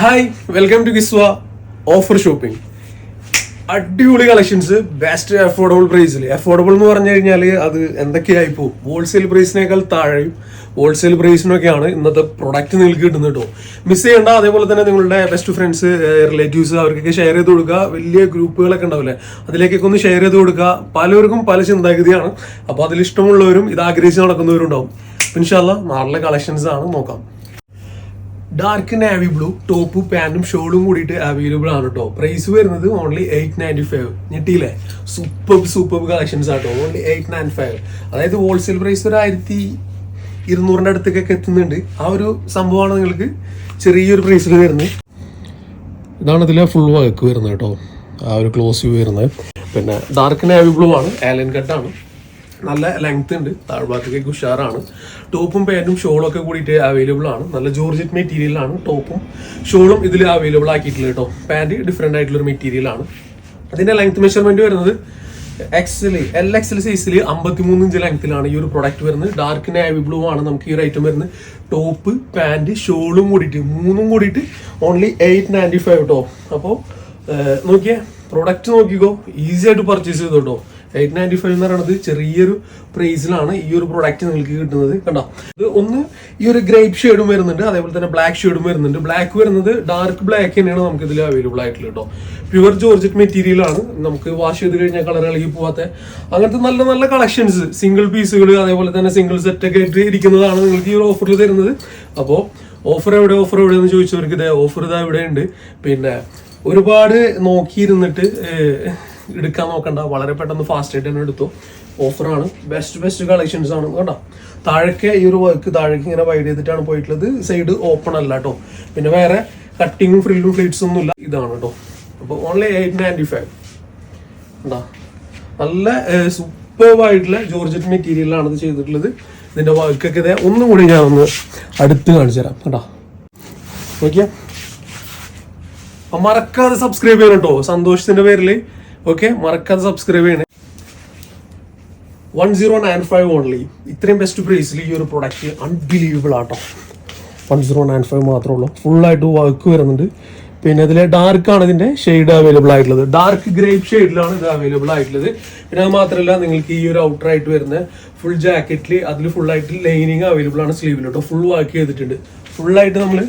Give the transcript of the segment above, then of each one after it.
Hi welcome to Kiswa offer shopping അടിപൊളി collections best affordable പ്രൈസിൽ affordable എന്ന് പറഞ്ഞു കഴിഞ്ഞാൽ അത് എന്തൊക്കെയായി പോകും ഹോൾസെയിൽ പ്രൈസിനേക്കാൾ താഴെയും ഹോൾസെയിൽ പ്രൈസിനൊക്കെയാണ് ഇന്നത്തെ പ്രൊഡക്റ്റ് നിങ്ങൾക്ക് കിട്ടുന്നത് കേട്ടോ മിസ് ചെയ്യേണ്ട അതേപോലെ തന്നെ നിങ്ങളുടെ ബെസ്റ്റ് ഫ്രണ്ട്സ് റിലേറ്റീവ്സ് അവർക്കൊക്കെ ഷെയർ ചെയ്ത് കൊടുക്കുക. വലിയ ഗ്രൂപ്പുകളൊക്കെ ഉണ്ടാവില്ലേ? അതിലേക്കൊക്കെ ഒന്ന് ഷെയർ ചെയ്ത് കൊടുക്കുക. പലർക്കും പല ചിന്താഗതിയാണ്. അപ്പോൾ അതിൽ ഇഷ്ടമുള്ളവരും ഇത് ആഗ്രഹിച്ച് നടക്കുന്നവരും ഉണ്ടാവും ഇൻഷാല്ല നാളെ കളക്ഷൻസ് ആണ്. നോക്കാം. ഡാർക്ക് നാവി ബ്ലൂ ടോപ്പും പാന്റും ഷോളും കൂടിയിട്ട് അവൈലബിൾ ആണ് കേട്ടോ പ്രൈസ് വരുന്നത് ഓൺലി എയ്റ്റ് നയന്റി ഫൈവ് ഞെട്ടിയില്ലേ? സൂപ്പർ സൂപ്പർ കളക്ഷൻസ് ആട്ടോ ഓൺലി എയ്റ്റ് നയൻ ഫൈവ് അതായത് ഹോൾസെയിൽ പ്രൈസ് ഒരു ആയിരത്തി ഇരുന്നൂറിന്റെ അടുത്തേക്കൊക്കെ എത്തുന്നുണ്ട്. ആ ഒരു സംഭവമാണ് നിങ്ങൾക്ക് ചെറിയൊരു പ്രൈസിൽ വരുന്നത്. ഇതാണ് ഇതിലെ ഫുൾ വർക്ക് വരുന്നത് കേട്ടോ ആ ഒരു ക്ലോസ് വ്യൂ വരുന്നത്. പിന്നെ ഡാർക്ക് നാവി ബ്ലൂ ആണ് ആലൻ കട്ടാണ് നല്ല ലെങ്ത് ഉണ്ട്. താഴ്ഭാഗത്തേക്ക് ഉഷാറാണ് ടോപ്പും പാന്റും ഷോളും ഒക്കെ കൂടിയിട്ട് അവൈലബിൾ ആണ്. നല്ല ജോർജറ്റ് മെറ്റീരിയലാണ് ടോപ്പും ഷോളും ഇതിൽ അവൈലബിൾ ആക്കിയിട്ടുള്ളത് കേട്ടോ. പാന്റ് ഡിഫറെന്റ് ആയിട്ടുള്ള ഒരു മെറ്റീരിയൽ ആണ്. അതിന്റെ ലെങ്ത് മെഷർമെന്റ് വരുന്നത് എക്സിൽ എൽ എക്സിൽ സൈസിൽ അമ്പത്തിമൂന്ന് ഇഞ്ച് ലെങ്ത്തിലാണ് ഈ ഒരു പ്രൊഡക്റ്റ് വരുന്നത്. ഡാർക്ക് നാവി ബ്ലൂ ആണ് നമുക്ക് ഈ ഒരു ഐറ്റം വരുന്നത്. ടോപ്പ് പാന്റ് ഷോളും കൂടിയിട്ട് മൂന്നും കൂടിയിട്ട് ഓൺലി എയ്റ്റ് നയന്റി ഫൈവ് കേട്ടോ അപ്പോൾ നോക്കിയേ പ്രൊഡക്റ്റ് നോക്കിക്കോ. ഈസി ആയിട്ട് പർച്ചേസ് ചെയ്തോ കേട്ടോ എയ്റ്റ് നയന്റി ഫൈവ് എന്ന് പറയുന്നത് ചെറിയൊരു പ്രൈസിലാണ് ഈ ഒരു പ്രൊഡക്റ്റ് നിങ്ങൾക്ക് കിട്ടുന്നത്. കണ്ടോ? ഇത് ഒന്ന് ഈ ഒരു ഗ്രേപ്പ് ഷെയ്ഡും വരുന്നുണ്ട്. അതേപോലെ തന്നെ ബ്ലാക്ക് ഷെയ്ഡും വരുന്നുണ്ട്. ബ്ലാക്ക് വരുന്നത് ഡാർക്ക് ബ്ലാക്ക് തന്നെയാണ് നമുക്ക് ഇതിൽ അവൈലബിൾ ആയിട്ടുള്ളത് കേട്ടോ പ്യുവർ ജോർജറ്റ് മെറ്റീരിയൽ ആണ്. നമുക്ക് വാഷ് ചെയ്ത് കഴിഞ്ഞാൽ കളർ ഇളകി പോവാത്ത. അങ്ങനത്തെ നല്ല നല്ല കളക്ഷൻസ് സിംഗിൾ പീസുകൾ അതേപോലെ തന്നെ സിംഗിൾ സെറ്റ് ഒക്കെ ആയിട്ട് ഇരിക്കുന്നതാണ് നിങ്ങൾക്ക് ഈ ഒരു ഓഫറിൽ തരുന്നത്. അപ്പോൾ ഓഫർ എവിടെ ഓഫർ എവിടെ എന്ന് ചോദിച്ചവർക്ക് ഇതേ ഓഫർ ഇതാ ഇവിടെ ഉണ്ട് പിന്നെ ഒരുപാട് നോക്കിയിരുന്നിട്ട് എടുക്കാൻ നോക്കണ്ട. വളരെ പെട്ടെന്ന് ഫാസ്റ്റ് ആയിട്ട് തന്നെ എടുത്തു. ഓഫറാണ് ബെസ്റ്റ് ബെസ്റ്റ് കളക്ഷൻസ് ആണ്. കേട്ടോ താഴേക്ക് ഈ ഒരു വർക്ക് താഴേക്ക് ഇങ്ങനെ വൈഡ് ചെയ്തിട്ടാണ് പോയിട്ടുള്ളത്. സൈഡ് ഓപ്പൺ അല്ല കേട്ടോ പിന്നെ വേറെ കട്ടിങ്ങും ഫ്രില്ലും ഫ്ലീറ്റ്സും ഒന്നും ഇല്ല. ഇതാണ് കേട്ടോ അപ്പോൾ ഓൺലി എയ്റ്റ് നയന്റി ഫൈവ് നല്ല സൂപ്പർ ആയിട്ടുള്ള ജോർജറ്റ് മെറ്റീരിയലാണ് ഇത് ചെയ്തിട്ടുള്ളത്. ഇതിന്റെ വർക്കൊക്കെ ഇതേ. ഒന്നും കൂടി ഞാൻ ഒന്ന് അടുത്ത് കാണിച്ചു തരാം. കേട്ടോ ഓക്കെ മറക്കാതെ സബ്സ്ക്രൈബ് ചെയ്യണം കേട്ടോ സന്തോഷത്തിന്റെ പേരിൽ ഓക്കെ മറക്കാതെ സബ്സ്ക്രൈബ് ചെയ്യണേ. One zero nine five only ഇത്രയും ബെസ്റ്റ് പ്രൈസിൽ ഈ ഒരു പ്രൊഡക്റ്റ് അൺബിലീവബിൾ ആട്ടോ. വൺ സീറോ നയൻ ഫൈവ് മാത്രമേ ഉള്ളൂ. ഫുള്ളായിട്ട് വർക്ക് വരുന്നുണ്ട്. പിന്നെ അതിലെ ഡാർക്ക് ആണ് ഇതിന്റെ ഷെയ്ഡ് അവൈലബിൾ ആയിട്ടുള്ളത്. ഡാർക്ക് ഗ്രേപ്പ് ഷെയ്ഡിലാണ് ഇത് അവൈലബിൾ ആയിട്ടുള്ളത്. പിന്നെ അത് മാത്രമല്ല നിങ്ങൾക്ക് ഈ ഒരു ഔട്ടർ ആയിട്ട് വരുന്ന ഫുൾ ജാക്കറ്റിൽ അതിൽ ഫുള്ളായിട്ട് ലൈനിങ് അവൈലബിൾ ആണ് സ്ലീവിലോട്ടോ ഫുൾ വർക്ക് ചെയ്തിട്ടുണ്ട്. ഫുള്ളായിട്ട് നമ്മൾ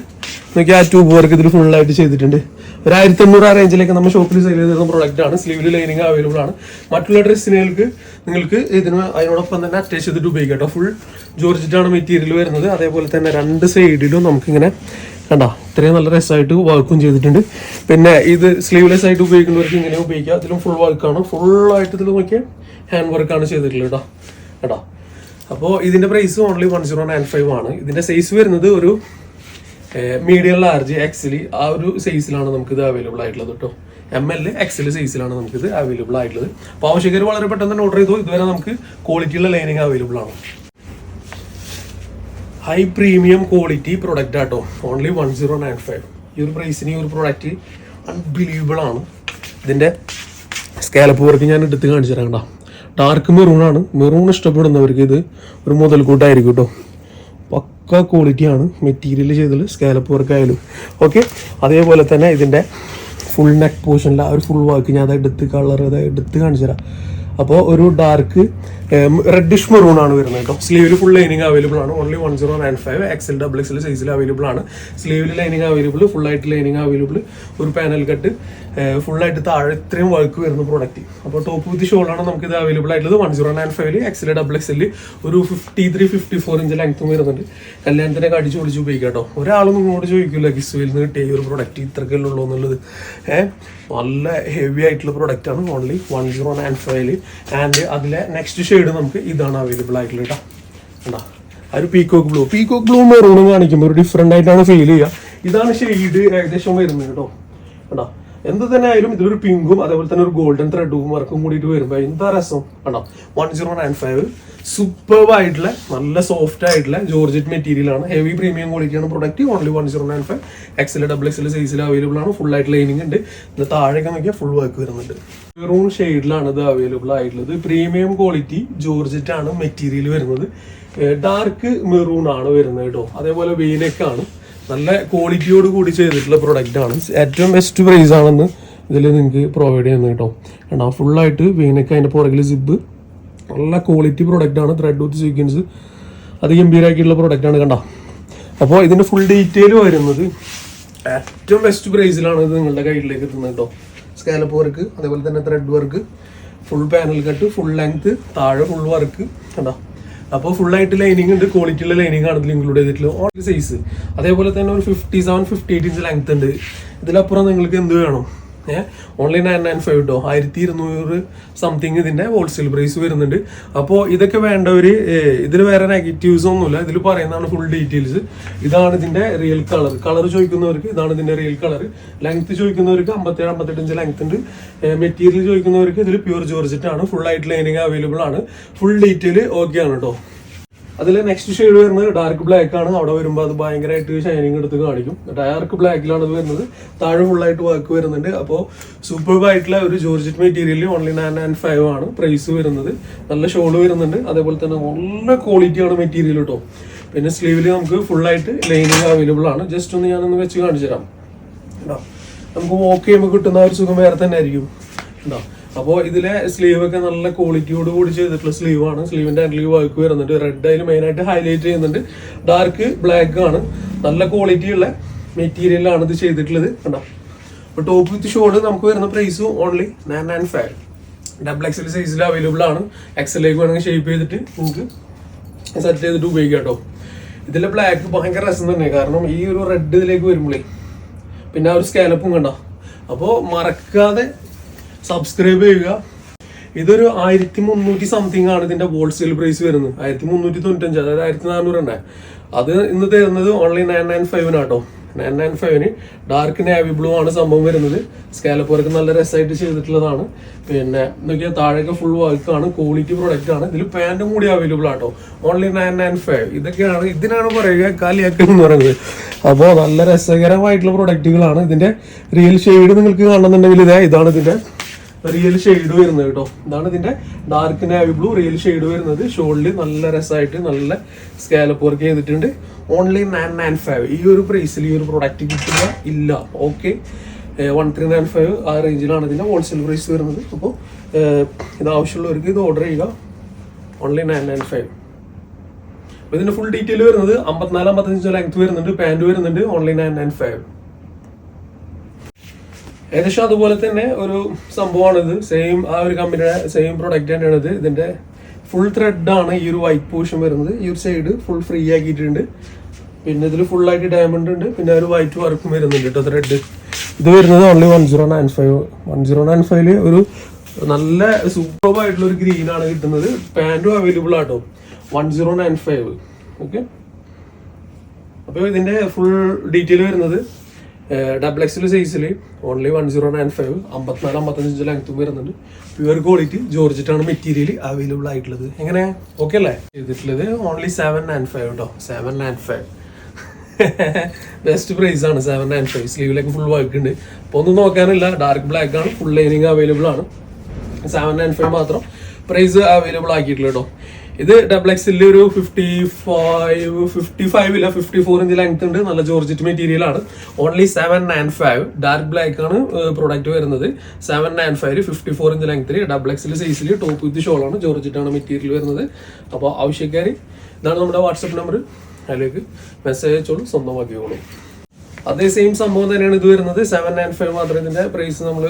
നോക്കി ആ ട്യൂബ് വർക്ക് ഇതിൽ ഫുള്ളായിട്ട് ചെയ്തിട്ടുണ്ട്. ഒരു ആയിരത്തി എണ്ണൂറ് ആ റേഞ്ചിലേക്ക് നമ്മൾ ഷോപ്പിൽ സെയിൽ ചെയ്തിരുന്ന പ്രോഡക്റ്റ് ആണ്. സ്ലീവിൽ ലൈനിങ് അവൈലബിൾ ആണ്. മറ്റുള്ള ഡ്രസ്സിനുകൾക്ക് നിങ്ങൾക്ക് ഇതിന് അതിനോടൊപ്പം തന്നെ അറ്റാച്ച് ചെയ്തിട്ട് ഉപയോഗിക്കാം ഫുൾ ജോർജിറ്റാണ് മെറ്റീരിയൽ വരുന്നത്. അതേപോലെ തന്നെ രണ്ട് സൈഡിലും നമുക്കിങ്ങനെ കണ്ടോ ഇത്രയും നല്ല രസമായിട്ട് വർക്കും ചെയ്തിട്ടുണ്ട്. പിന്നെ ഇത് സ്ലീവ്ലെസ് ആയിട്ട് ഉപയോഗിക്കുന്നവർക്ക് ഇങ്ങനെ ഉപയോഗിക്കാം. അതിലും ഫുൾ വർക്കാണ് ഫുള്ളായിട്ട് ഇതിൽ നോക്കിയാൽ ഹാൻഡ് വർക്കാണ് ചെയ്തിട്ടുള്ളത് കേട്ടോ കേട്ടോ അപ്പോൾ ഇതിന്റെ price only one zero nine five ആണ്. ഇതിന്റെ സൈസ് വരുന്നത് ഒരു മീഡിയം ലാർജ് എക്സിൽ ആ ഒരു സൈസിലാണ് നമുക്ക് ഇത് അവൈലബിൾ ആയിട്ടുള്ളത് കേട്ടോ എം എൽ എക്സൽ സൈസിലാണ് നമുക്ക് ഇത് അവൈലബിൾ ആയിട്ടുള്ളത്. അപ്പോൾ ആവശ്യക്കാർ വളരെ പെട്ടെന്ന് തന്നെ ഓർഡർ ചെയ്തു. ഇതുവരെ നമുക്ക് ക്വാളിറ്റിയുള്ള ലൈനിങ് അവൈലബിൾ ആണ്. ഹൈ പ്രീമിയം ക്വാളിറ്റി പ്രൊഡക്റ്റ് ആട്ടോ. Only one zero nine five ഈ ഒരു പ്രൈസിന് ഈ ഒരു പ്രൊഡക്റ്റ് അൺബിലീവബിൾ ആണ്. ഇതിന്റെ സ്കാലപ്പ് വർക്ക് ഞാൻ എടുത്ത് കാണിച്ചു തരാം കേട്ടോ ഡാർക്ക് മെറൂൺ ആണ്. മെറൂൺ ഇഷ്ടപ്പെടുന്നവർക്ക് ഇത് ഒരു മുതൽക്കൂട്ടായിരിക്കും കേട്ടോ പക്ക ക്വാളിറ്റിയാണ് മെറ്റീരിയൽ ചെയ്തത് സ്കാലപ്പ് വർക്കായാലും ഓക്കെ അതേപോലെ തന്നെ ഇതിന്റെ ഫുൾ നെക്ക് പോർഷനിൽ ആ ഒരു ഫുൾ വാക്ക് ഞാൻ അത് എടുത്ത് കളർ അത് എടുത്ത് കാണിച്ചു തരാം. അപ്പോൾ ഒരു ഡാർക്ക് റെഡിഷ് മെറൂൺ ആണ് വരുന്നത് കേട്ടോ. സ്ലീവിൽ ഫുൾ ലൈനിങ് അവൈലബിൾ ആണ്. Only one zero nine five XL double XL സൈസിൽ അവൈലബിൾ ആണ്. സ്ലീവിൽ ലൈനിങ് അവൈലബിൾ ഫുൾ ആയിട്ട് ലൈനിങ് അവൈലബിൾ ഒരു പാനൽ കട്ട് ഫുൾ ആയിട്ട് താഴെ ഇത്രയും വർക്ക് വരുന്ന പ്രോഡക്റ്റ് അപ്പോൾ ടോപ്പ് വിത്ത് ഷോളാണ് നമുക്ക് ഇത് അവൈലബിൾ ആയിട്ടുള്ളത്. വൺ സീറോ നയൻ ഫൈവിൽ എക്സൽ ഡബിൾ എക്സൽ ഒരു fifty three fifty four inch ലെങ്ത്തും വരുന്നുണ്ട്. കല്യാണത്തിനൊക്കെ അടിച്ചു പൊളിച്ച് ഉപയോഗിക്കാം കേട്ടോ ഒരാളും നിങ്ങളോട് ചോദിക്കില്ല കിസ്വയിൽ നിന്ന് കിട്ടിയ ഒരു പ്രൊഡക്റ്റ് ഇത്രക്കല്ലേ ഉള്ളൂ എന്നുള്ളത്. ഏഹ് നല്ല ഹെവി ആയിട്ടുള്ള പ്രോഡക്റ്റ് ആണ് ഓൺലി വൺ സീറോ നയൻ ഫൈവിൽ ആൻഡ് അതിലെ നെക്സ്റ്റ് ഷെയ്ഡ് നമുക്ക് ഇതാണ് അവൈലബിൾ ആയിട്ടുള്ളത് കേട്ടോ ആ ഒരു പീകോക്ക് ബ്ലൂ പീകോക്ക് ബ്ലൂ മെറൂണും കാണിക്കുമ്പോൾ ഒരു ഡിഫറെന്റ് ആയിട്ടാണ് ഫീൽ ചെയ്യുക. ഇതാണ് ഷെയ്ഡ് ഏകദേശം വരുന്നത് കേട്ടോ കണ്ടോ? എന്ത് തന്നെ ആയാലും ഇതിലൊരു പിങ്കും അതേപോലെ തന്നെ ഒരു ഗോൾഡൻ ത്രെഡും വർക്കും കൂടിയിട്ട് വരുമ്പോൾ എന്താ രസം? കണ്ടോ? One zero nine five superb ആയിട്ടുള്ള നല്ല സോഫ്റ്റ് ആയിട്ടുള്ള ജോർജറ്റ് മെറ്റീരിയൽ ആണ്. ഹെവി പ്രീമിയം ക്വാളിറ്റിയാണ് product only one zero nine five XL double XL സൈസിൽ അവൈലബിൾ ആണ്. ഫുൾ ആയിട്ട് ലൈനിങ് ഉണ്ട്. ഇത് താഴേക്ക് നോക്കിയാൽ ഫുൾ വർക്ക് വരുന്നുണ്ട്. മെറൂൺ ഷെയ്ഡിലാണ് ഇത് അവൈലബിൾ ആയിട്ടുള്ളത്. പ്രീമിയം ക്വാളിറ്റി ജോർജറ്റ് ആണ് മെറ്റീരിയൽ വരുന്നത്. ഡാർക്ക് മെറൂൺ ആണ് വരുന്നത് കേട്ടോ. അതേപോലെ വെയിലേക്കാണ് ആണ്. നല്ല ക്വാളിറ്റിയോട് കൂടി ചെയ്തിട്ടുള്ള പ്രൊഡക്റ്റ് ആണ്. ഏറ്റവും ബെസ്റ്റ് പ്രൈസ് ആണെന്ന് ഇതിൽ നിങ്ങൾക്ക് പ്രൊവൈഡ് ചെയ്യുന്നത് കേട്ടോ. കണ്ടോ ഫുള്ളായിട്ട് വീനൊക്കെ അതിന്റെ പുറകിൽ സിബ്ബ് നല്ല ക്വാളിറ്റി പ്രൊഡക്റ്റ് ആണ് ത്രെഡ് വിത്ത് സീക്വൻസ് അത് ഗംഭീരമാക്കിയിട്ടുള്ള പ്രൊഡക്റ്റ് ആണ് കണ്ടോ. അപ്പോൾ ഇതിന്റെ ഫുൾ ഡീറ്റെയിൽ വരുന്നത് ഏറ്റവും ബെസ്റ്റ് പ്രൈസിലാണ് ഇത് നിങ്ങളുടെ കയ്യിലേക്ക് എത്തുന്നത് കേട്ടോ. സ്കാലപ്പ് വർക്ക് അതേപോലെ തന്നെ thread work full panel cut full length താഴെ ഫുൾ വർക്ക് കണ്ടോ. അപ്പോൾ ഫുള്ളായിട്ട് ലൈനിങ് ഉണ്ട്. ക്വാളിറ്റിയുള്ള ലൈനിങ് ആണ് ഇൻക്ലൂഡ് ചെയ്തിട്ടുള്ള ഓൾ സൈസ് അതേപോലെ തന്നെ ഒരു fifty seven fifty eight inch length ഉണ്ട്. ഇതിലപ്പുറം നിങ്ങൾക്ക് എന്ത് വേണം? ഏഹ് ഓൺലൈൻ നയൻ നയൻ ഫൈവ് കേട്ടോ ആയിരത്തി ഇരുന്നൂറ് സംതിങ് ഇതിന്റെ ഹോൾസെയിൽ പ്രൈസ് വരുന്നുണ്ട്. അപ്പോൾ ഇതൊക്കെ വേണ്ടവർ ഇതിൽ വേറെ നെഗറ്റീവ്സ് ഒന്നുമില്ല. ഇതിൽ പറയുന്നതാണ് ഫുൾ ഡീറ്റെയിൽസ് ഇതാണ് ഇതിന്റെ റിയൽ കളർ കളർ ചോദിക്കുന്നവർക്ക് ഇതാണ് ഇതിന്റെ റിയൽ കളർ ലെങ്ത് ചോദിക്കുന്നവർക്ക് അമ്പത്തേഴ് അമ്പത്തെട്ടഞ്ച് ലെങ്ത് ഉണ്ട്. മെറ്റീരിയൽ ചോദിക്കുന്നവർക്ക് ഇതിൽ പ്യൂർ ജോർജറ്റ് ആണ്. ഫുൾ ആയിട്ട് ലൈനിങ് അവൈലബിൾ ആണ്. ഫുൾ ഡീറ്റെയിൽ ഓക്കെ ആണ് കേട്ടോ അതിൽ നെക്സ്റ്റ് ഷെയ്ഡ് വരുന്നത് ഡാർക്ക് ബ്ലാക്ക് ആണ്. അവിടെ വരുമ്പോൾ അത് ഭയങ്കരമായിട്ട് ഷൈനിങ് എടുത്ത് കാണിക്കും. ഡാർക്ക് ബ്ലാക്കിലാണ് അത് വരുന്നത്. താഴെ ഫുള്ളായിട്ട് വർക്ക് വരുന്നുണ്ട്. അപ്പോൾ സൂപ്പർബ് ആയിട്ടുള്ള ഒരു georgette material only nine and five ആണ് പ്രൈസ് വരുന്നത്. നല്ല ഷോൾ വരുന്നുണ്ട്. അതേപോലെ തന്നെ നല്ല ക്വാളിറ്റിയാണ് മെറ്റീരിയൽ കേട്ടോ പിന്നെ സ്ലീവിൽ നമുക്ക് ഫുള്ളായിട്ട് ലൈനിങ് അവൈലബിൾ ആണ്. ജസ്റ്റ് ഒന്ന് ഞാനൊന്ന് വെച്ച് കാണിച്ചു തരാം കേട്ടോ നമുക്ക് വോക്ക് ചെയ്യുമ്പോൾ കിട്ടുന്ന ഒരു സുഖം വേറെ തന്നെ ആയിരിക്കും. ഉണ്ടോ അപ്പോൾ ഇതിലെ സ്ലീവ് ഒക്കെ നല്ല ക്വാളിറ്റിയോട് കൂടി ചെയ്തിട്ടുള്ള സ്ലീവ് ആണ്. സ്ലീവിന്റെ ഹാൻഡിൽ വർക്ക് വരുന്നുണ്ട്. റെഡ് അതിൽ മെയിൻ ആയിട്ട് ഹൈലൈറ്റ് ചെയ്യുന്നുണ്ട്. ഡാർക്ക് ബ്ലാക്ക് ആണ്. നല്ല ക്വാളിറ്റി ഉള്ള മെറ്റീരിയലാണ് ഇത് ചെയ്തിട്ടുള്ളത്. കണ്ടോ? അപ്പോൾ ടോപ്പ് വിത്ത് ഷോർട്ട് നമുക്ക് വരുന്ന price only nine nine five double XL സൈസിൽ അവൈലബിൾ ആണ്. എക്സലിലേക്ക് വേണമെങ്കിൽ ഷേപ്പ് ചെയ്തിട്ട് നമുക്ക് സെറ്റ് ചെയ്തിട്ട് ഉപയോഗിക്കാം കേട്ടോ ഇതിലെ ബ്ലാക്ക് ഭയങ്കര രസം തന്നെ. കാരണം ഈ ഒരു റെഡ് ഇതിലേക്ക് വരുമ്പോഴേ പിന്നെ ആ ഒരു സ്കാലപ്പും കണ്ട? അപ്പോൾ മറക്കാതെ സബ്സ്ക്രൈബ് ചെയ്യുക. ഇതൊരു ആയിരത്തി മുന്നൂറ്റി സംതിങ് ആണ് ഇതിന്റെ ഹോൾസെയിൽ പ്രൈസ് വരുന്നത്. ആയിരത്തി മുന്നൂറ്റി തൊണ്ണൂറ്റഞ്ച് അതായത് ആയിരത്തി നാനൂറ് ഉണ്ട്. അത് ഇന്ന് തരുന്നത് ഓൺലി നയൻ നയൻ ഫൈവിന് കേട്ടോ നയൻ നയൻ ഫൈവിന് ഡാർക്ക് നേവി ബ്ലൂ ആണ് സംഭവം വരുന്നത്. സ്കാലപ്പ് വർക്ക് നല്ല രസമായിട്ട് ചെയ്തിട്ടുള്ളതാണ്. പിന്നെ നോക്കിയാൽ താഴേക്ക് ഫുൾ വർക്ക് ആണ് ക്വാളിറ്റി പ്രൊഡക്റ്റ് ആണ്. ഇതിൽ പാന്റും കൂടി അവൈലബിൾ ആട്ടോ ഓൺലി നയൻ നയൻ ഫൈവ് ഇതൊക്കെയാണ് ഇതിനാണ് പറയുക കാലിയാക്കൽ എന്ന് പറയുന്നത്. അപ്പോൾ നല്ല രസകരമായിട്ടുള്ള പ്രൊഡക്റ്റുകളാണ് ഇതിന്റെ റിയൽ ഷെയ്ഡ് നിങ്ങൾക്ക് കാണുന്നുണ്ടെങ്കിൽ ഇതേ ഇതാണ് ഇതിന്റെ റിയൽ ഷെയ്ഡ് വരുന്നത് കേട്ടോ. ഇതാണ് ഇതിന്റെ dark navy blue real shade വരുന്നത്. ഷോളിൽ നല്ല രസമായിട്ട് നല്ല സ്കാലപ്പ് വർക്ക് ചെയ്തിട്ടുണ്ട്. ഓൺലി നയൻ നയൻ ഫൈവ് ഈ ഒരു പ്രൈസിൽ ഈ ഒരു പ്രൊഡക്റ്റ് കിട്ടുക ഇല്ല. Okay one three nine five ആ റേഞ്ചിലാണ് ഇതിന്റെ ഹോൾസെയിൽ പ്രൈസ് വരുന്നത്. അപ്പോൾ ഇത് ആവശ്യമുള്ളവർക്ക് ഇത് ഓർഡർ ചെയ്യുക. ഓൺലി നയൻ നയൻ ഫൈവ് അപ്പോൾ ഇതിന്റെ ഫുൾ ഡീറ്റെയിൽ വരുന്നത് അമ്പത്തിനാല് അമ്പത്തഞ്ച് ലെങ്ത് വരുന്നുണ്ട്. പാന്റ് വരുന്നുണ്ട്. ഓൺലി നയൻ നയൻ ഫൈവ് ഏകദേശം അതുപോലെ തന്നെ ഒരു സംഭവമാണിത്. സെയിം ആ ഒരു കമ്പനിയുടെ സെയിം പ്രൊഡക്റ്റ് തന്നെയാണ് ഇത്. ഇതിന്റെ ഫുൾ ത്രെഡ് ആണ് ഈ ഒരു വൈറ്റ് പോർഷൻ വരുന്നത്. ഈ ഒരു സൈഡ് ഫുൾ ഫ്രീ ആക്കിയിട്ടുണ്ട്. പിന്നെ ഇതിൽ ഫുൾ ആയിട്ട് ഡയമണ്ട് ഉണ്ട്. പിന്നെ ഒരു വൈറ്റ് വർക്കും വരുന്നുണ്ട് കേട്ടോ ത്രെഡ് ഇത് വരുന്നത് only one zero nine five one zero nine ഫൈവിൽ ഒരു നല്ല സൂപ്പർബ് ആയിട്ടുള്ള ഒരു ഗ്രീൻ ആണ് കിട്ടുന്നത്. പാന്റും അവൈലബിൾ ആട്ടോ one zero nine five okay അപ്പോൾ ഇതിന്റെ ഫുൾ ഡീറ്റെയിൽ വരുന്നത് ഡബിൾ എക്സിൽ സൈസിൽ only one zero nine five അമ്പത്തിനാല് അമ്പത്തഞ്ച് ലെങ്ത്തും വരുന്നുണ്ട്. പ്യുവർ ക്വാളിറ്റി ജോർജിറ്റാണ് മെറ്റീരിയൽ അവൈലബിൾ ആയിട്ടുള്ളത്. എങ്ങനെ? ഓക്കെ അല്ലേ? ചെയ്തിട്ടുള്ളത് ഓൺലി സെവൻ നയൻ ഫൈവ് കേട്ടോ seven nine five best price ആണ് സെവൻ നയൻ ഫൈവ് സ്ലീവിലേക്ക് ഫുൾ വർക്ക് ഉണ്ട്. അപ്പോൾ ഒന്നും നോക്കാനില്ല. ഡാർക്ക് ബ്ലാക്ക് ആണ്. ഫുൾ ലൈനിങ് അവൈലബിൾ ആണ്. സെവൻ നയൻ ഫൈവ് മാത്രം പ്രൈസ് അവൈലബിൾ ആക്കിയിട്ടുള്ളൂ കേട്ടോ ഇത് ഡബിൾ എക്സിൽ ഒരു ഫിഫ്റ്റി ഫൈവ് ഫിഫ്റ്റി ഫൈവ് ഇല്ല ഫിഫ്റ്റി ഫോർ ഇഞ്ച് ലെങ്ത് ഉണ്ട്. നല്ല ജോർജറ്റ് മെറ്റീരിയൽ ആണ്. Only seven nine five dark black ആണ് പ്രോഡക്റ്റ് വരുന്നത്. Seven nine five fifty four inch ലെങ്ത്തിൽ ഡബിൾ എക്സിൽ സൈസിൽ ടോപ്പ് വിത്ത് ഷോൾ ആണ് ജോർജറ്റ് ആണ് മെറ്റീരിയൽ വരുന്നത്. അപ്പോൾ ആവശ്യക്കാർ ഇതാണ് നമ്മുടെ വാട്സപ്പ് നമ്പർ അതിലേക്ക് മെസ്സേജ് അയച്ചോളൂ സ്വന്തമാക്കിയോളൂ അതേ സെയിം സംഭവം തന്നെയാണ് ഇത് വരുന്നത്. സെവൻ നയൻ ഫൈവ് മാത്രമേ ഇതിന്റെ പ്രൈസ് നമ്മൾ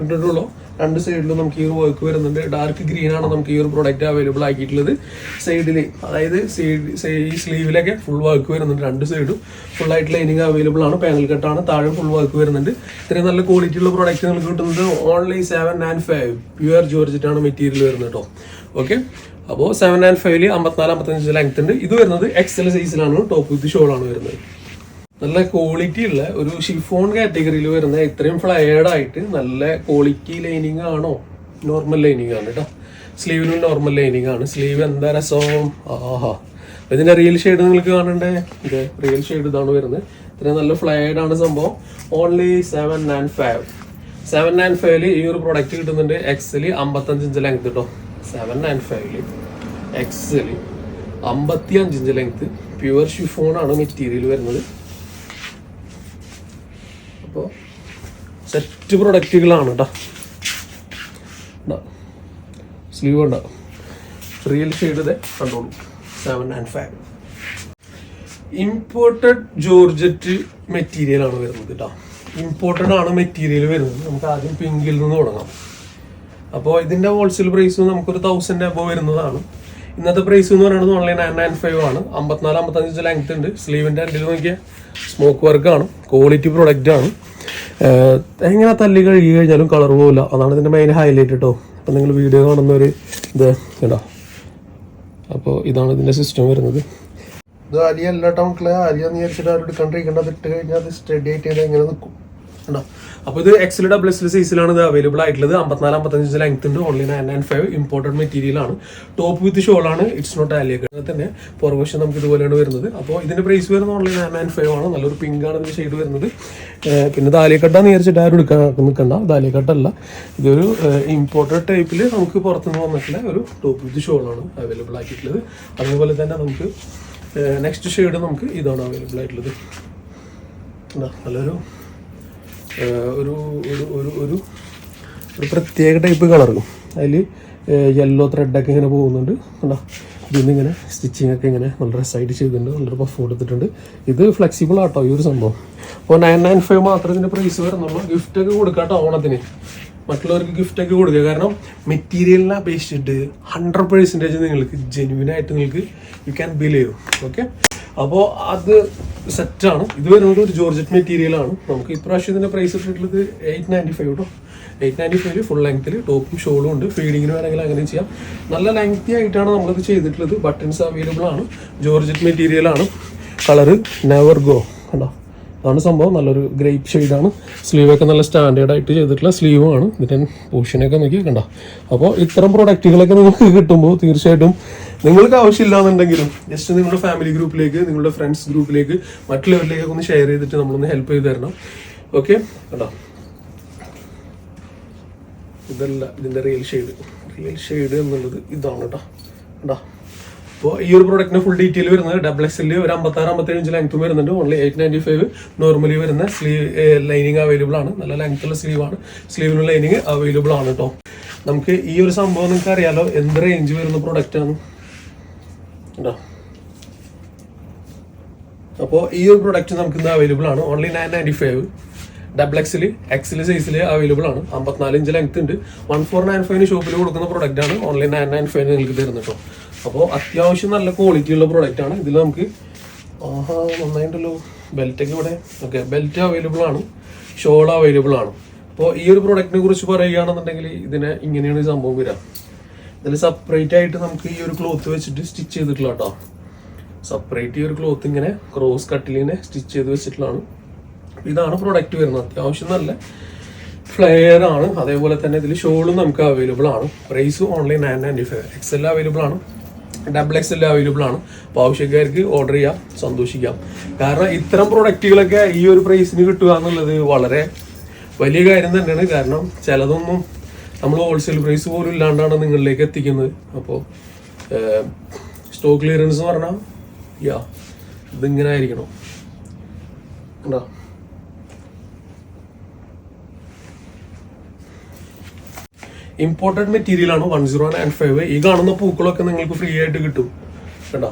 ഇട്ടിട്ടുള്ളൂ. രണ്ട് സൈഡിലും നമുക്ക് ഈ ഒരു വർക്ക് വരുന്നുണ്ട്. ഡാർക്ക് ഗ്രീൻ ആണ് നമുക്ക് ഈ ഒരു പ്രോഡക്റ്റ് അവൈലബിൾ ആക്കിയിട്ടുള്ളത്. സൈഡിൽ അതായത് ഈ സ്ലീവിലൊക്കെ ഫുൾ വർക്ക് വരുന്നുണ്ട് രണ്ട് സൈഡും ഫുൾ ആയിട്ട് ലൈനിങ് അവൈലബിൾ ആണ്. പാനൽ കട്ടാണ് താഴെ ഫുൾ വർക്ക് വരുന്നുണ്ട്. ഇത്രയും നല്ല ക്വാളിറ്റി ഉള്ള പ്രോഡക്റ്റ് നമുക്ക് കിട്ടുന്നത് only seven and five pure ജോർജിറ്റാണ് material വരുന്നത് കേട്ടോ ഓക്കെ അപ്പോൾ സെവൻ ആൻഡ് ഫൈവിൽ അമ്പത്തിനാല് അമ്പത്തഞ്ച് ലെങ്ത് ഉണ്ട്. ഇത് വരുന്നത് എക്സൽ സൈസിലാണ് ടോപ്പ് വിത്ത് ഷോളാണ് വരുന്നത്. നല്ല ക്വാളിറ്റി ഉള്ള ഒരു ഷിഫോൺ കാറ്റഗറിയിൽ വരുന്ന ഇത്രയും ഫ്ലയേർഡ് ആയിട്ട് നല്ല ക്വാളിറ്റി ലൈനിങ് ആണോ? നോർമൽ ലൈനിങ് ആണ് കേട്ടോ സ്ലീവിനും നോർമൽ ലൈനിങ് ആണ്. സ്ലീവ് എന്താ രസം? ആഹാ. ഇതിന്റെ റിയൽ ഷെയ്ഡ് നിങ്ങൾക്ക് കാണണ്ടേ? ഇത് റിയൽ ഷെയ്ഡ് ഇതാണ് വരുന്നത്. ഇത്രയും നല്ല ഫ്ലയേർഡ് ആണ് സംഭവം. Only seven nine five seven nine ഫൈവിൽ ഈ ഒരു പ്രൊഡക്റ്റ് കിട്ടുന്നുണ്ട് എക്സൽ അമ്പത്തഞ്ച് ഇഞ്ച് ലെങ്ത് കേട്ടോ സെവൻ നയൻ ഫൈവിൽ എക്സൽ അമ്പത്തി അഞ്ച് ഇഞ്ച് ലെങ്ത് പ്യുവർ ഷിഫോൺ ആണ് മെറ്റീരിയൽ വരുന്നത് അപ്പോൾ സെറ്റ് പ്രൊഡക്റ്റുകളാണ് കേട്ടോ സ്ലീവ് ഉണ്ടാവും റിയൽ ഷെയ്ഡ് ഇതേ കണ്ടോളൂ. Seven and five imported georgette മെറ്റീരിയലാണ് വരുന്നത് കേട്ടോ ഇമ്പോർട്ടഡ് ആണ് മെറ്റീരിയൽ വരുന്നത്. നമുക്ക് ആദ്യം പിങ്കിൽ നിന്ന് തുടങ്ങാം. അപ്പോൾ ഇതിന്റെ ഹോൾസെയിൽ പ്രൈസ് നമുക്കൊരു തൗസൻഡ് അബോ വരുന്നതാണ്. ഇന്നത്തെ പ്രൈസ് എന്ന് പറയുന്നത് ഓൺലൈൻ നയൻ നയൻ ഫൈവ് ആണ്. അമ്പത്തിനാല് അമ്പത്തഞ്ച് ലെങ്ത് ഉണ്ട്. സ്ലീവിന്റെ അണ്ടിൽ നോക്കിയാൽ സ്മോക്ക് വർക്ക് ആണ്. ക്വാളിറ്റി പ്രൊഡക്റ്റ് ആണ്. എങ്ങനെ തല്ലി കഴുകി കഴിഞ്ഞാലും കളർ പോകില്ല അതാണ് ഇതിന്റെ മെയിൻ ഹൈലൈറ്റ് കേട്ടോ അപ്പം നിങ്ങൾ വീഡിയോ കാണുന്നവർ ഇത് കേട്ടോ അപ്പോൾ ഇതാണ് ഇതിന്റെ സിസ്റ്റം വരുന്നത്. ഇത് അരിയല്ല ടൗൺ കേട്ടോ അലിയ എന്ന് വിചാരിച്ചിട്ട് ആരും കണ്ടിരിക്കേണ്ടത് ഇട്ട് കഴിഞ്ഞാൽ അത് സ്റ്റഡി ആയിട്ട് എങ്ങനെ നിൽക്കും. ഉണ്ടോ അപ്പോൾ ഇത് എക്സൽ ഡബിൾ എക്സൽ സൈസിലാണ് ഇത് അവൈലബിൾ ആയിട്ടുള്ളത്. അമ്പത്തിനാല് അമ്പത്തഞ്ച് ലെങ്ത് ഉണ്ട്. Only nine nine five imported material ആണ്. ടോപ്പ് വിത്ത് ഷോൾ ആണ്. ഇറ്റ്സ് നോട്ട് ആലിയ തന്നെ പുറവശം നമുക്ക് ഇതുപോലെയാണ് വരുന്നത്. അപ്പോൾ ഇതിന്റെ പ്രൈസ് വരുന്നത് ഓൺലി നയൻ നയൻ ഫൈവ് ആണ്. നല്ലൊരു പിങ്ക് ആണ് ഇതിന്റെ ഷെയ്ഡ് വരുന്നത്. പിന്നെ ദാലിയക്കട്ട നേരിച്ചിട്ട് ആരും എടുക്കാൻ നിൽക്കണ്ട. ദാലിയക്കട്ടല്ല ഇതൊരു ഇമ്പോർട്ടഡ് ടൈപ്പിൽ നമുക്ക് പുറത്തുനിന്ന് വന്നിട്ടുള്ള ഒരു ടോപ്പ് വിത്ത് ഷോൾ ആണ് അവൈലബിൾ ആക്കിയിട്ടുള്ളത്. അതേപോലെ തന്നെ നമുക്ക് നെക്സ്റ്റ് ഷെയ്ഡ് നമുക്ക് ഇതാണ് അവൈലബിൾ ആയിട്ടുള്ളത്. നല്ലൊരു ഒരു ഒരു ഒരു ഒരു ഒരു പ്രത്യേക ടൈപ്പ് കളറും അതിൽ യെല്ലോ ത്രെഡൊക്കെ ഇങ്ങനെ പോകുന്നുണ്ട്. കണ്ടോ? ഇതിന്ന് ഇങ്ങനെ സ്റ്റിച്ചിങ് ഒക്കെ ഇങ്ങനെ നല്ല രസമായിട്ട് ചെയ്തിട്ടുണ്ട്. നല്ലൊരു പഫ് കൊടുത്തിട്ടുണ്ട് ഇത് ഫ്ലെക്സിബിൾ ആട്ടോ ഈ ഒരു സംഭവം. അപ്പോൾ നയൻ നയൻ ഫൈവ് മാത്രമേ ഇതിന്റെ പ്രൈസ് വരുന്നുള്ളൂ. ഗിഫ്റ്റ് ഒക്കെ കൊടുക്കാട്ടോ ഓണത്തിന്. മറ്റുള്ളവർക്ക് ഗിഫ്റ്റ് ഒക്കെ കൊടുക്കുക. കാരണം മെറ്റീരിയലിനെ അപേക്ഷിച്ചിട്ട് ഹൺഡ്രഡ് പെർസെന്റേജ് നിങ്ങൾക്ക് ജെന്യൂനായിട്ട് നിങ്ങൾക്ക് യു ക്യാൻ ബിലീവ് ഓക്കെ അപ്പോൾ അത് സെറ്റാണ്. ഇത് വരുന്നത് ഒരു ജോർജറ്റ് മെറ്റീരിയലാണ്. നമുക്ക് ഇപ്രാവശ്യം ഇതിന്റെ പ്രൈസ് ഇട്ടിട്ടുള്ളത് എയ്റ്റ് നയന്റി ഫൈവ് കേട്ടോ എയ്റ്റ് നയന്റി ഫൈവ് ഫുൾ ലെങ്ത്തിൽ ടോപ്പും ഷോളും ഉണ്ട്. ഫീഡിങ്ങിന് വേണമെങ്കിൽ അങ്ങനെ ചെയ്യാം. നല്ല ലെങ്തി ആയിട്ടാണ് നമ്മളിത് ചെയ്തിട്ടുള്ളത്. ബട്ടൺസ് അവൈലബിൾ ആണ്. ജോർജറ്റ് മെറ്റീരിയലാണ് കളറ് നെവർ ഗോ കണ്ടോ? അതാണ് സംഭവം. നല്ലൊരു ഗ്രേപ്പ് ഷെയ്ഡാണ് സ്ലീവൊക്കെ നല്ല സ്റ്റാൻഡേർഡ് ആയിട്ട് ചെയ്തിട്ടുള്ള സ്ലീവുമാണ് ഇതിന്റെ പോഷനൊക്കെ നോക്കി കണ്ടോ? അപ്പോൾ ഇത്തരം പ്രൊഡക്റ്റുകളൊക്കെ നിങ്ങൾക്ക് കിട്ടുമ്പോൾ തീർച്ചയായിട്ടും നിങ്ങൾക്ക് ആവശ്യമില്ലാന്നുണ്ടെങ്കിലും ജസ്റ്റ് നിങ്ങളുടെ ഫാമിലി ഗ്രൂപ്പിലേക്ക് നിങ്ങളുടെ ഫ്രണ്ട്സ് ഗ്രൂപ്പിലേക്ക് മറ്റുള്ളവരിലേക്ക് ഒന്ന് ഷെയർ ചെയ്തിട്ട് നമ്മളൊന്ന് ഹെൽപ്പ് ചെയ്ത് തരണം. ഓക്കെ കണ്ടോ? ഇതല്ല ഇതിന്റെ റിയൽ ഷെയ്ഡ് റിയൽ ഷെയ്ഡ് എന്നുള്ളത് ഇതാണ് കേട്ടോ. കണ്ടോ? അപ്പോൾ ഈ ഒരു പ്രൊഡക്റ്റിന് ഫുൾ ഡീറ്റെയിൽ വരുന്നത് ഡബിൾ എക്സ് ഒരു അമ്പത്താറ് അമ്പത്തേഴ് ഇഞ്ച് ലെങ്ത്തും വരുന്നുണ്ട്. Only eight ninety five normally വരുന്ന സ്ലീവ് ലൈനിങ് അവൈലബിൾ ആണ്. നല്ല ലെങ്ത്തുള്ള സ്ലീവ് ആണ്. സ്ലീവിനുള്ള ലൈനിങ് അവൈലബിൾ ആണ് കേട്ടോ. നമുക്ക് ഈ ഒരു സംഭവം നിങ്ങൾക്ക് അറിയാലോ എന്ത് റേഞ്ച് വരുന്ന പ്രൊഡക്റ്റ് അപ്പോൾ ഈ ഒരു പ്രൊഡക്റ്റ് നമുക്ക് ഇന്ന് അവൈലബിൾ ആണ്. Only nine ninety five double XL XL സൈസിൽ അവൈലബിൾ ആണ്. അമ്പത്തിനാല് ഇഞ്ച് ലെങ്ത് ഉണ്ട്. വൺ ഫോർ നയൻ ഫൈവിന് ഷോപ്പിൽ കൊടുക്കുന്ന പ്രൊഡക്റ്റ് ആണ് ഓൺലൈൻ നയൻ നയൻ ഫൈവ് നിങ്ങൾക്ക് തരുന്നത് കേട്ടോ അപ്പോൾ അത്യാവശ്യം നല്ല ക്വാളിറ്റി ഉള്ള പ്രൊഡക്റ്റ് ആണ്. ഇതിൽ നമുക്ക് ആഹാ നന്നായിട്ടുണ്ടല്ലോ ബെൽറ്റൊക്കെ ഇവിടെ. ഓക്കെ ബെൽറ്റ് അവൈലബിൾ ആണ്. ഷോൾ അവൈലബിൾ ആണ്. അപ്പോൾ ഈ ഒരു പ്രൊഡക്റ്റിനെ കുറിച്ച് പറയുകയാണെന്നുണ്ടെങ്കിൽ ഇതിനെ ഇങ്ങനെയാണ് സംഭവം വരിക. ഇതിൽ സെപ്പറേറ്റ് ആയിട്ട് നമുക്ക് ഈ ഒരു ക്ലോത്ത് വെച്ചിട്ട് സ്റ്റിച്ച് ചെയ്തിട്ടുള്ള കേട്ടോ സെപ്പറേറ്റ് ഈ ഒരു ക്ലോത്ത് ഇങ്ങനെ ക്രോസ് കട്ടിലിങ്ങനെ സ്റ്റിച്ച് ചെയ്ത് വെച്ചിട്ടുള്ളതാണ്. ഇതാണ് പ്രൊഡക്റ്റ് വരുന്നത്. അത്യാവശ്യം നല്ല ഫ്ലെയർ ആണ്. അതേപോലെ തന്നെ ഇതിൽ ഷോളും നമുക്ക് അവൈലബിൾ ആണ്. Price only nine ninety five X L available ആണ്. ഡബിൾ എക്സ് എൽ അവൈലബിൾ ആണ്. അപ്പോൾ ആവശ്യക്കാർക്ക് ഓർഡർ ചെയ്യാം സന്തോഷിക്കാം. കാരണം ഇത്തരം പ്രൊഡക്റ്റുകളൊക്കെ ഈ ഒരു പ്രൈസിന് കിട്ടുക എന്നുള്ളത് വളരെ വലിയ കാര്യം തന്നെയാണ്. കാരണം ചിലതൊന്നും നമ്മൾ ഹോൾസെയിൽ പ്രൈസ് പോലും ഇല്ലാണ്ടാണ് നിങ്ങളിലേക്ക് എത്തിക്കുന്നത്. അപ്പോൾ സ്റ്റോക്ക് ക്ലിയറൻസ് എന്ന് പറഞ്ഞാൽ യാ ഇതിങ്ങനെ ആയിരിക്കണം. ഉണ്ടോ ഇമ്പോർട്ടന്റ് മെറ്റീരിയൽ ആണ് വൺ സീറോ നയൻ ഫൈവ് ഈ കാണുന്ന പൂക്കളൊക്കെ നിങ്ങൾക്ക് ഫ്രീ ആയിട്ട് കിട്ടും. കേട്ടോ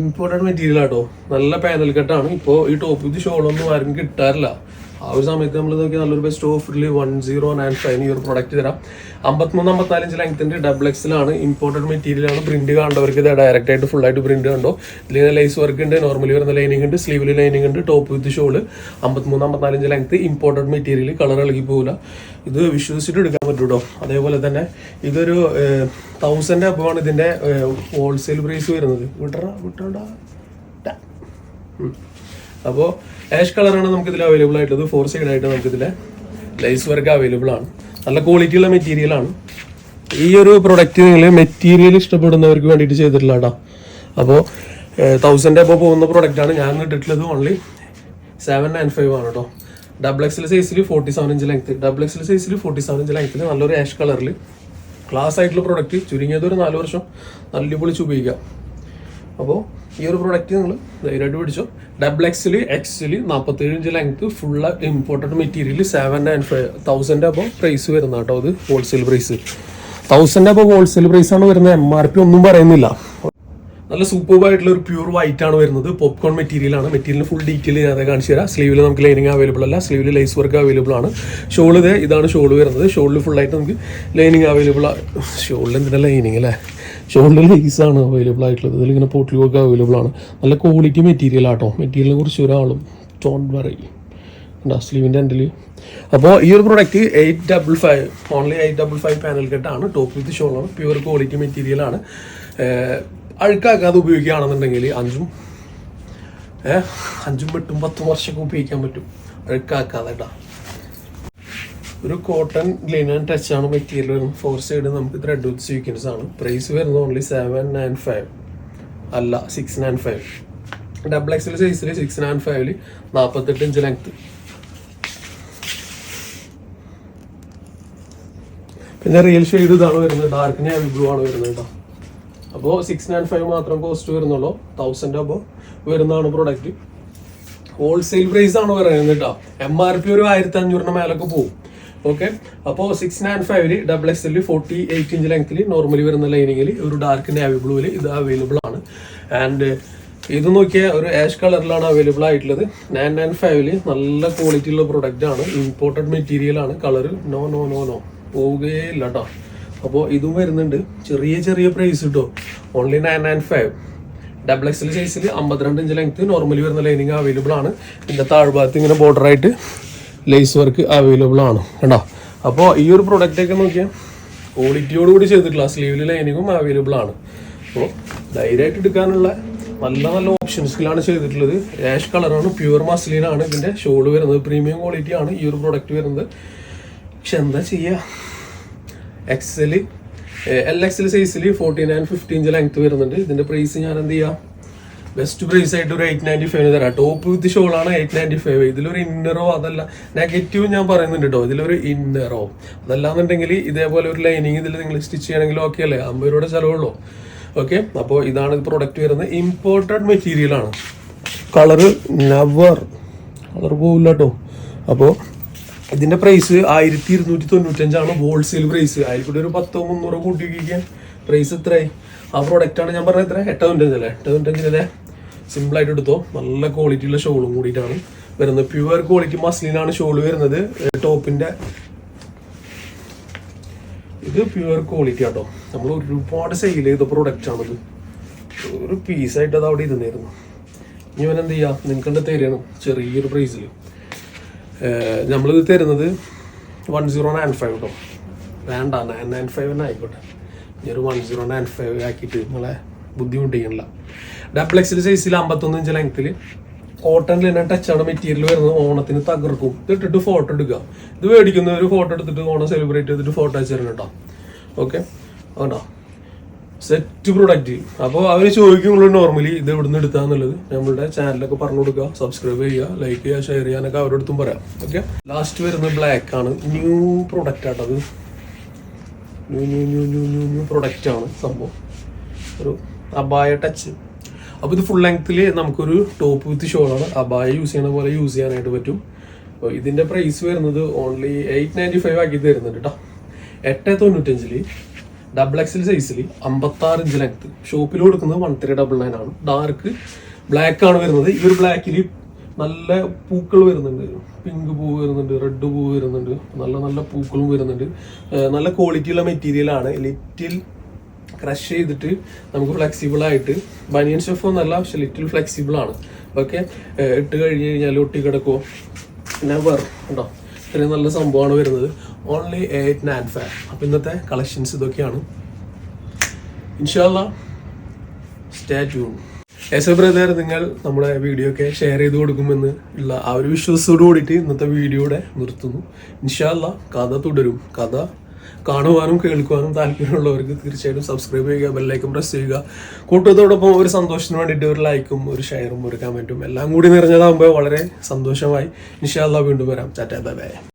ഇമ്പോർട്ടന്റ് മെറ്റീരിയൽ ആട്ടോ. നല്ല പാനൽ കെട്ടാണ് ഇപ്പോൾ ഈ ടോപ്പ് ഇത് ഷോളൊന്നും ആരും കിട്ടാറില്ല. ആ ഒരു സമയത്ത് നമ്മൾ നോക്കിയാൽ നല്ലൊരു ബെസ്റ്റ് ഓഫറിൽ വൺ സീറോ നയൻ ഫൈവ് ഈ ഒരു പ്രൊഡക്റ്റ് തരാം. അമ്പത്തിമൂന്ന് അമ്പത്തിനാലഞ്ച് ലെങ്ത്തിന്റെ ഡബിൾ എക്സിലാണ് ഇമ്പോർട്ടഡ് മെറ്റീരിയൽ ആണ് പ്രിന്റ് കാണേണ്ടവർക്ക് ഇത് ഡയറക്റ്റ് ആയിട്ട് ഫുൾ ആയിട്ട് പ്രിന്റ് കണ്ടോ. ഇതിൽ ലൈസ് വർക്ക് ഉണ്ട് നോർമലി വരുന്ന ലൈനിങ് ഉണ്ട് സ്ലീവിൽ ലൈനിങ് ഉണ്ട് ടോപ്പ് വിത്ത് ഷോൾ അമ്പത്തിമൂന്ന് അമ്പത്തിനാലഞ്ച് ലെങ്ത്ത് ഇമ്പോർട്ടഡ് മെറ്റീരിയൽ കളർ ഇളകി പോകില്ല ഇത് വിശ്വസിച്ചിട്ട് എടുക്കാൻ പറ്റൂട്ടോ. അതേപോലെ തന്നെ ഇതൊരു തൗസൻഡ് അപ്പമാണ് ഇതിന്റെ ഹോൾസെയിൽ പ്രൈസ് വരുന്നത്. വിട്ടറ വിട്ടോണ്ടാ അപ്പോൾ ആഷ് കളറാണ് നമുക്ക് ഇതിൽ അവൈലബിൾ ആയിട്ടുള്ളത്. ഫോർ സൈഡ് ആയിട്ട് നമുക്ക് ഇതിലെ ലൈസ് വർക്ക് അവൈലബിൾ ആണ്. നല്ല ക്വാളിറ്റി ഉള്ള മെറ്റീരിയൽ ആണ്. ഈ ഒരു പ്രൊഡക്റ്റ് നിങ്ങൾ മെറ്റീരിയൽ ഇഷ്ടപ്പെടുന്നവർക്ക് വേണ്ടിയിട്ട് ചെയ്തിട്ടുള്ളതാട്ടോ അപ്പോൾ തൗസൻഡ് അപ്പോൾ പോകുന്ന പ്രൊഡക്റ്റ് ആണ്. ഞാൻ ഇട്ടിട്ടുള്ളത് ഓൺലി സെവൻ നയൻ ഫൈവ് ആണ് കേട്ടോ ഡബിൾ എക്സിൽ സൈസിൽ forty seven inch length double XL സൈസിൽ ഫോർട്ടി സെവൻ ഇഞ്ച് ലെങ്ത്തിൽ നല്ലൊരു ആഷ് കളറിൽ ക്ലാസ് ആയിട്ടുള്ള പ്രൊഡക്റ്റ് ചുരുങ്ങിയത് ഒരു നാല് വർഷം നല്ല പൊളിച്ച് ഉപയോഗിക്കാം. അപ്പോൾ ഈ ഒരു പ്രോഡക്റ്റ് നിങ്ങൾ ധൈര്യമായിട്ട് പിടിച്ചോ. ഡബിൾ എക്സിൽ എക്സിൽ നാൽപ്പത്തേഴ് inch length full imported material seven and five thousand അപ്പോൾ പ്രൈസ് വരുന്ന കേട്ടോ അത് ഹോൾസെയിൽ പ്രൈസ് തൗസൻഡ് അപ്പോൾ ഹോൾസെയിൽ പ്രൈസ് ആണ് വരുന്നത്. എം ആർ പി ഒന്നും പറയുന്നില്ല. നല്ല സൂപ്പർബ് ആയിട്ടുള്ള ഒരു പ്യൂർ വൈറ്റ് ആണ് വരുന്നത്. പോപ്കോൺ മെറ്റീരിയൽ ആണ്. മെറ്റീരിയൽ ഫുൾ ഡീറ്റെയിൽ ഞാൻ കാണിച്ചു തരാം. സ്ലീവിൽ നമുക്ക് ലൈനിങ് അവൈലബിൾ അല്ല. സ്ലീവിൽ ലൈസ് വർക്ക് അവൈലബിൾ ആണ്. ഷോൾ ഇതേ ഇതാണ് ഷോൾ വരുന്നത്. ഷോളിൽ ഫുൾ ആയിട്ട് നമുക്ക് ലൈനിങ് അവൈലബിൾ ഷോളിൽ എന്തിനാ ലൈനിങ് അല്ലേ? ഷോളിൽ ലൈസ് ആണ് അവൈലബിൾ ആയിട്ടുള്ളത്. ഇതിലിങ്ങനെ പോട്ടിലൊക്കെ അവൈലബിൾ ആണ്. നല്ല ക്വാളിറ്റി മെറ്റീരിയൽ ആട്ടോ. മെറ്റീരിയലിനെ കുറിച്ച് ഒരാളും ടോൺ പറയും സ്ലീവിന്റെ എൻഡിൽ അപ്പോൾ ഈ ഒരു product eight double five only eight double five panel കെട്ടാണ് top with ഷോളാണ് പ്യുവർ ക്വാളിറ്റി മെറ്റീരിയലാണ് അഴുക്കാക്കാതെ ഉപയോഗിക്കുകയാണെന്നുണ്ടെങ്കിൽ അഞ്ചും അഞ്ചും എട്ടും പത്തും വർഷമൊക്കെ ഉപയോഗിക്കാൻ പറ്റും. അഴുക്കാക്കാതെ കേട്ടോ ഒരു കോട്ടൺ ലിനൻ ടച്ച് ആണ് മെറ്റീരിയൽ വരുന്നത്. ഫോർ സൈഡ് നമുക്ക് ത്രെഡ് വിത്ത് സ്വീക്വൻസ് ആണ് പ്രൈസ് വരുന്നത് ഓൺലി സെവൻ നയൻ ഫൈവ് അല്ല six nine five double XL സൈസിൽ സിക്സ് നയൻ ഫൈവിൽ നാൽപ്പത്തെട്ട് ഇഞ്ച് ലെങ്ത് പിന്നെ റിയൽ ഷെയ്ഡ് ഇതാണ് വരുന്നത്. ഡാർക്ക് നേവി ബ്ലൂ ആണ് വരുന്നത് കേട്ടോ അപ്പോൾ സിക്സ് നയൻ ഫൈവ് മാത്രം കോസ്റ്റ് വരുന്നുള്ളൂ. തൗസൻഡ് അപ്പോൾ വരുന്നതാണ് പ്രോഡക്റ്റ് ഹോൾസെയിൽ പ്രൈസ് ആണ് പറയുന്നത് കേട്ടോ എം ആർ പി ഒരു ആയിരത്തി അഞ്ഞൂറിന് മേലൊക്കെ പോകും ഓക്കെ അപ്പോൾ സിക്സ് നയൻ ഫൈവിൽ ഡബിൾ എക്സ് എല്ലിൽ ഫോർട്ടി എയ്റ്റ് ഇഞ്ച് ലെങ്ത്തിൽ നോർമലി വരുന്ന ലൈനിങ്ങിൽ ഒരു ഡാർക്ക് നേവി ബ്ലൂവിൽ ഇത് അവൈലബിൾ ആണ്. ആൻഡ് ഇത് നോക്കിയാൽ ഒരു ആഷ് കളറിലാണ് അവൈലബിൾ ആയിട്ടുള്ളത്. നയൻ നയൻ ഫൈവിൽ നല്ല ക്വാളിറ്റി ഉള്ള പ്രൊഡക്റ്റ് ആണ്. ഇമ്പോർട്ടഡ് മെറ്റീരിയൽ ആണ്. Colour no no no no പോവുകയില്ല കേട്ടോ അപ്പോൾ ഇതും വരുന്നുണ്ട്. ചെറിയ ചെറിയ പ്രൈസ് കിട്ടും only nine nine five double XL സൈസിൽ അമ്പത്തിരണ്ട് ഇഞ്ച് ലെങ്ത് നോർമലി വരുന്ന ലൈനിങ് അവൈലബിൾ ആണ്. ഇതിന്റെ താഴ്ഭാഗത്ത് ഇങ്ങനെ ബോർഡർ ആയിട്ട് ലേസ് വർക്ക് അവൈലബിൾ ആണ്. കേട്ടോ അപ്പോൾ ഈ ഒരു പ്രൊഡക്റ്റ് ഒക്കെ നോക്കിയാൽ ക്വാളിറ്റിയോട് കൂടി ചെയ്തിട്ടുള്ള സ്ലീവിൽ ലൈനിങ്ങും അവൈലബിൾ ആണ്. അപ്പോൾ ധൈര്യമായിട്ട് എടുക്കാനുള്ള നല്ല നല്ല ഓപ്ഷൻസിലാണ് ചെയ്തിട്ടുള്ളത്. ആഷ് കളറാണ് പ്യുവർ മസ്ലിനാണ് ഇതിന്റെ ഷോൾ വരുന്നത്. പ്രീമിയം ക്വാളിറ്റി ആണ് ഈ ഒരു പ്രൊഡക്റ്റ് വരുന്നത്. പക്ഷെ എന്താ ചെയ്യുക എക്സൽ എൽ എക്സൽ സൈസിൽ forty nine fifty inch length വരുന്നുണ്ട്. ഇതിന്റെ പ്രൈസ് ഞാൻ എന്ത് ചെയ്യാം? ബെസ്റ്റ് പ്രൈസ് ആയിട്ട് ഒരു എയ്റ്റ് നയന്റി ഫൈവ് തരാം. ടോപ്പ് വിത്ത് ഷോളാണ് എയ്റ്റ് നയന്റി ഫൈവ് ഇതിലൊരു ഇന്നറോ അതല്ല നെഗറ്റീവ് ഞാൻ പറയുന്നുണ്ട് കേട്ടോ ഇതിലൊരു ഇന്നറോ അതല്ലാന്നുണ്ടെങ്കിൽ ഇതേപോലെ ഒരു ലൈനിങ് ഇതിൽ നിങ്ങൾ സ്റ്റിച്ച് ചെയ്യണമെങ്കിൽ ഓക്കെ അല്ലേ? അമ്പത് രൂപയുടെ ചിലവുള്ളൂ. ഓക്കെ അപ്പോൾ ഇതാണ് ഇത് പ്രൊഡക്റ്റ് വരുന്നത്. ഇമ്പോർട്ടഡ് മെറ്റീരിയൽ ആണ്. കളറ് നവർ കളർ പോവില്ല കേട്ടോ അപ്പോൾ ഇതിന്റെ പ്രൈസ് ആയിരത്തി ഇരുന്നൂറ്റി തൊണ്ണൂറ്റഞ്ചാണ് ഹോൾസെയിൽ പ്രൈസ് അതിൽ കൂടി ഒരു പത്തോ മുന്നൂറോ കൂട്ടി വയ്ക്കാൻ പ്രൈസ് എത്രയായി? ആ പ്രോഡക്റ്റ് ആണ് ഞാൻ പറഞ്ഞത് എത്ര എട്ട് തൊണ്ണൂറ്റഞ്ച് അല്ലേ? എട്ട് അല്ലേ സിമ്പിൾ ആയിട്ട് എടുത്തോ. നല്ല ക്വാളിറ്റിയുള്ള ഷോളും കൂടിയിട്ടാണ് വരുന്നത്. പ്യുവർ ക്വാളിറ്റി മസ്ലിനാണ് ഷോൾ വരുന്നത്. ടോപ്പിന്റെ ഇത് പ്യുവർ ക്വാളിറ്റി ആട്ടോ. നമ്മൾ ഒരുപാട് സെയിൽ ചെയ്ത പ്രൊഡക്റ്റ് ആണത്. ഒരു പീസായിട്ട് അത് അവിടെ ഇരുന്നായിരുന്നു. ഇനി ഇവൻ എന്ത് ചെയ്യാം? നിങ്ങൾക്ക് തരണം? ചെറിയൊരു പ്രൈസിൽ നമ്മളിത് തരുന്നത് വൺ സീറോ നയൻ ഫൈവ് കേട്ടോ വേണ്ട നയൻ നയൻ ഫൈവ് തന്നെ ആയിക്കോട്ടെ. ഒരു വൺ സീറോ നയൻ ഫൈവ് ആക്കിയിട്ട് നിങ്ങളെ ബുദ്ധിമുട്ടിക്കണില്ല. ഡബിൾ എക്സിൽ സൈസിൽ അമ്പത്തൊന്ന് ഇഞ്ച് ലെങ്ത്തിൽ കോട്ടണിൽ തന്നെ ടച്ചാണ് മെറ്റീരിയൽ വരുന്നത്. ഓണത്തിന് തകർക്കും. ഇത് ഇട്ടിട്ട് ഫോട്ടോ എടുക്കുക. ഇത് മേടിക്കുന്ന ഒരു ഫോട്ടോ എടുത്തിട്ട് ഓണം സെലിബ്രേറ്റ് ചെയ്തിട്ട് ഫോട്ടോ അയച്ചു തരണം കേട്ടോ ഓക്കെ അതുകൊണ്ടോ. സെറ്റ് പ്രൊഡക്റ്റ് അപ്പോൾ അവർ ചോദിക്കുള്ളൂ നോർമലി ഇത് ഇവിടുന്ന് എടുത്താന്നുള്ളത് നമ്മളുടെ ചാനലൊക്കെ പറഞ്ഞു കൊടുക്കുക. സബ്സ്ക്രൈബ് ചെയ്യുക ലൈക്ക് ചെയ്യുക ഷെയർ ചെയ്യാനൊക്കെ അവരോടത്തും പറയാം. ഓക്കെ ലാസ്റ്റ് വരുന്നത് ബ്ലാക്ക് ആണ്. New product ആട്ടത്. New new new new new new product ആണ് സംഭവം. ഒരു അബായ ടച്ച് അപ്പോൾ ഇത് ഫുൾ ലെങ്ത്തിൽ നമുക്കൊരു ടോപ്പ് വിത്ത് ഷോളാണ് അബായ യൂസ് ചെയ്യണ പോലെ യൂസ് ചെയ്യാനായിട്ട് പറ്റും. അപ്പോൾ ഇതിന്റെ പ്രൈസ് വരുന്നത് ഓൺലി എയ്റ്റ് നയന്റി ഫൈവ് ആക്കി തരുന്നുണ്ട് കേട്ടോ എട്ട് തൊണ്ണൂറ്റഞ്ചിൽ ഡബിൾ എക്സിൽ സൈസിൽ അമ്പത്താറ് ഇഞ്ച് ലെങ്ത്ത് ഷോപ്പിൽ കൊടുക്കുന്നത് വൺ ത്രീ ഡബിൾ നയൻ ആണ്. ഡാർക്ക് ബ്ലാക്ക് ആണ് വരുന്നത്. ഈ ഒരു ബ്ലാക്കിൽ നല്ല പൂക്കൾ വരുന്നുണ്ട്. പിങ്ക് പൂ വരുന്നുണ്ട് റെഡ് പൂ വരുന്നുണ്ട് നല്ല നല്ല പൂക്കളും വരുന്നുണ്ട്. നല്ല ക്വാളിറ്റിയുള്ള മെറ്റീരിയൽ ആണ്. ലിറ്റിൽ ക്രഷ് ചെയ്തിട്ട് നമുക്ക് ഫ്ലെക്സിബിൾ ആയിട്ട് ബനിയൻ ഷെഫ് ഒന്നല്ല പക്ഷെ ലിറ്റിൽ ഫ്ലെക്സിബിൾ ആണ്. ഓക്കെ ഇട്ട് കഴിഞ്ഞ് കഴിഞ്ഞാൽ ഒട്ടി കിടക്കുമോ നെവർ കേട്ടോ ഇത്രയും നല്ല സംഭവമാണ് വരുന്നത്. ഓൺലി എയ്റ്റ് നയൻ ഫൈവ് അപ്പം ഇന്നത്തെ കളക്ഷൻസ് ഇതൊക്കെയാണ്. ഇൻഷാല്ല സ്റ്റേ എസ് എ ബ്രദർ നിങ്ങൾ നമ്മുടെ വീഡിയോ ഒക്കെ ഷെയർ ചെയ്ത് കൊടുക്കുമെന്ന് ഉള്ള ആ ഒരു വിശ്വാസത്തോട് കൂടിയിട്ട് ഇന്നത്തെ വീഡിയോയുടെ നിർത്തുന്നു. ഇൻഷാല്ല കഥ തുടരും. കഥ കാണുവാനും കേൾക്കുവാനും താല്പര്യമുള്ളവർക്ക് തീർച്ചയായിട്ടും സബ്സ്ക്രൈബ് ചെയ്യുക ബെല്ലൈക്കും പ്രസ് ചെയ്യുക. കൂട്ടത്തോടൊപ്പം ഒരു സന്തോഷത്തിന് വേണ്ടിയിട്ട് ഒരു ലൈക്കും ഒരു ഷെയറും ഒരു കമന്റും എല്ലാം കൂടി നിറഞ്ഞതാകുമ്പോൾ വളരെ സന്തോഷമായി. ഇൻഷാല്ല വീണ്ടും വരാം. ചാറ്റാ ബൈ.